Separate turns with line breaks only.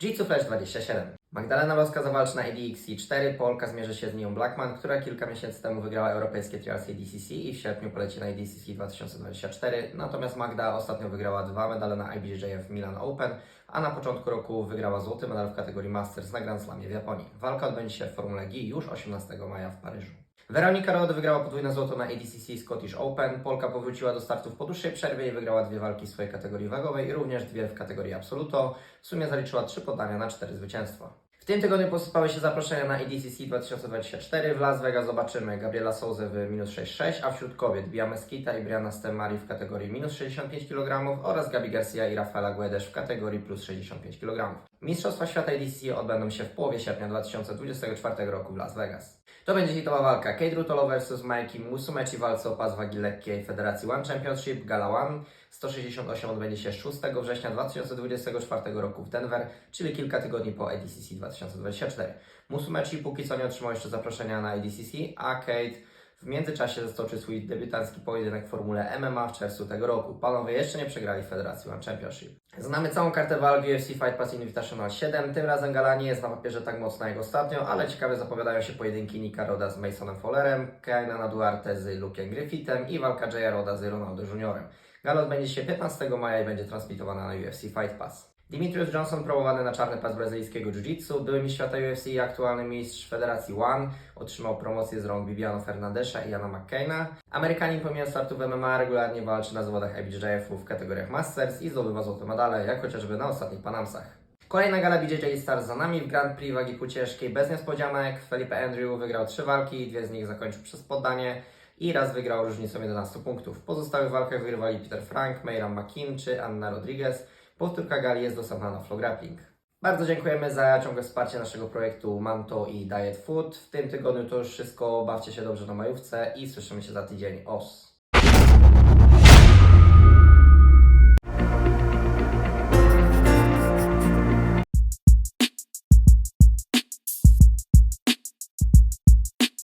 Jiu-Jitsu Flash 27. Magdalena Loska zawalczy na ADXC 4, Polka zmierzy się z Nią Blackman, która kilka miesięcy temu wygrała europejskie trials ADCC i w sierpniu poleci na ADCC 2024, natomiast Magda ostatnio wygrała dwa medale na IBJJF Milan Open, a na początku roku wygrała złoty medal w kategorii Masters na Grand Slamie w Japonii. Walka odbędzie się w Formule G już 18 maja w Paryżu. Weronika Rod wygrała podwójne złoto na ADCC Scottish Open. Polka powróciła do startów po dłuższej przerwie i wygrała dwie walki w swojej kategorii wagowej również dwie w kategorii Absoluto. W sumie zaliczyła trzy podania na cztery zwycięstwa. W tym tygodniu posypały się zaproszenia na ADCC 2024. W Las Vegas zobaczymy Gabriela Souza w minus 6,6, a wśród kobiet Bia Mesquita i Brianna Stemari w kategorii minus 65 kg oraz Gabi Garcia i Rafaela Guedes w kategorii plus 65 kg. Mistrzostwa Świata ADCC odbędą się w połowie sierpnia 2024 roku w Las Vegas. To będzie hitowa walka Kate Rutolo vs Mikey Musumeci walce o pas wagi lekkiej Federacji One Championship Gala One 168 odbędzie się 6 września 2024 roku w Denver, czyli kilka tygodni po ADCC 2024. Musumeci póki co nie otrzymał jeszcze zaproszenia na ADCC, a Kate w międzyczasie zastoczy swój debiutancki pojedynek w formule MMA w czerwcu tego roku. Panowie jeszcze nie przegrali w Federacji One Championship. Znamy całą kartę walk UFC Fight Pass Invitational 7. Tym razem gala nie jest na papierze tak mocna jak ostatnio, ale ciekawe zapowiadają się pojedynki Nika Roda z Masonem Fowlerem, Kainana Duarte z Luke'em Griffithem i walka Jaya Roda z Ronaldo Juniorem. Gala odbędzie się 15 maja i będzie transmitowana na UFC Fight Pass. Dimitrius Johnson promowany na czarny pas brazylijskiego jiu-jitsu, były mistrz świata UFC i aktualny mistrz Federacji One, otrzymał promocję z rąk Bibiano Fernandesza i Jana McCaina. Amerykanin pomimo startu w MMA regularnie walczy na zawodach IBJJF-u w kategoriach Masters i zdobywa złote medale, jak chociażby na ostatnich Panamsach. Kolejna gala BJJ Stars za nami w Grand Prix wagi pół ciężkiej bez niespodzianek. Felipe Andrew wygrał trzy walki, dwie z nich zakończył przez poddanie i raz wygrał różnicą 11 punktów. W pozostałych walkach wygrywali Peter Frank, Mayram McKim czy Anna Rodriguez. Powtórka gali jest dostępna na Flow Grappling. Bardzo dziękujemy za ciągłe wsparcie naszego projektu Manto i Diet Food. W tym tygodniu to już wszystko. Bawcie się dobrze na majówce i słyszymy się za tydzień. Os!